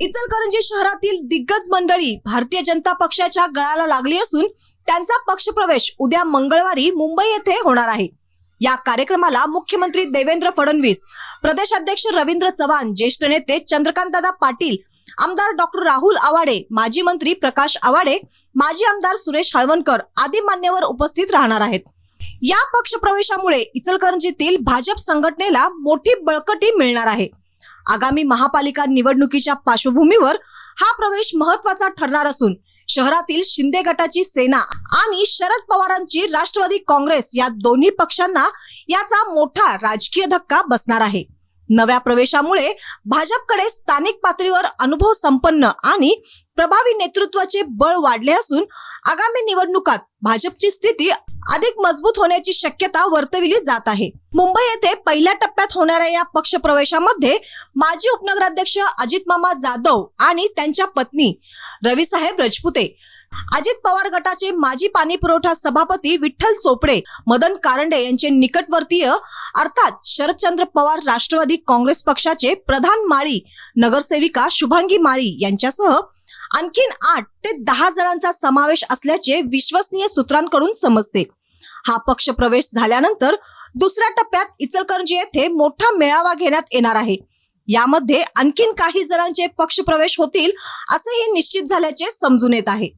इचलकरंजी शहरातील दिग्गज मंडळी भारतीय जनता पक्षाच्या गळाला लागली असून त्यांचा पक्षप्रवेश उद्या मंगळवारी मुंबई येथे होणार आहे. या कार्यक्रमाला मुख्यमंत्री देवेंद्र फडणवीस प्रदेशाध्यक्ष रवींद्र चव्हाण ज्येष्ठ नेते चंद्रकांतदादा पाटील आमदार डॉक्टर राहुल आवाडे माजी मंत्री प्रकाश आवाडे माजी आमदार सुरेश हळवणकर आदी मान्यवर उपस्थित राहणार आहेत. या पक्षप्रवेशामुळे इचलकरंजीतील भाजप संघटनेला मोठी बळकटी मिळणार आहे. आगामी महापालिका निवडणुकीच्या पार्श्वभूमीवर हा प्रवेश महत्त्वाचा ठरणार असून शहरातील शिंदे गटाची सेना आणि शरद पवारांची राष्ट्रवादी काँग्रेस या दोन्ही पक्षांना याचा मोठा राजकीय धक्का बसणार आहे. नव्या प्रवेशामुळे भाजपकडे स्थानिक पातळीवर अनुभव संपन्न आणि प्रभावी नेतृत्वाचे बळ वाढले असून आगामी निवडणुकात भाजपची स्थिती अधिक मजबूत होण्याची शक्यता वर्तविली जात आहे. मुंबई येथे पहिल्या टप्प्यात होणाऱ्या या पक्षप्रवेशामध्ये माजी उपनगराध्यक्ष अजित मामा जाधव आणि त्यांच्या पत्नी रवीसाहेब रजपुते अजित पवार गटाचे माजी पाणी पुरवठा सभापती विठ्ठल चोपडे मदन कारंडे यांचे निकटवर्तीय अर्थात शरदचंद्र पवार राष्ट्रवादी काँग्रेस पक्षाचे प्रधान माळी नगरसेविका शुभांगी माळी यांच्यासह आणखीन आठ ते दहा जणांचा समावेश असल्याचे विश्वसनीय सूत्रांकडून समजते. हा पक्ष प्रवेश झाल्यानंतर दुसऱ्या टप्प्यात इचलकरंजी येथे मोठा मेळावा घेण्यात येणार आहे. यामध्ये आणखीन काही जणांचे पक्ष प्रवेश होतील असेही निश्चित झाल्याचे समजून येत आहे.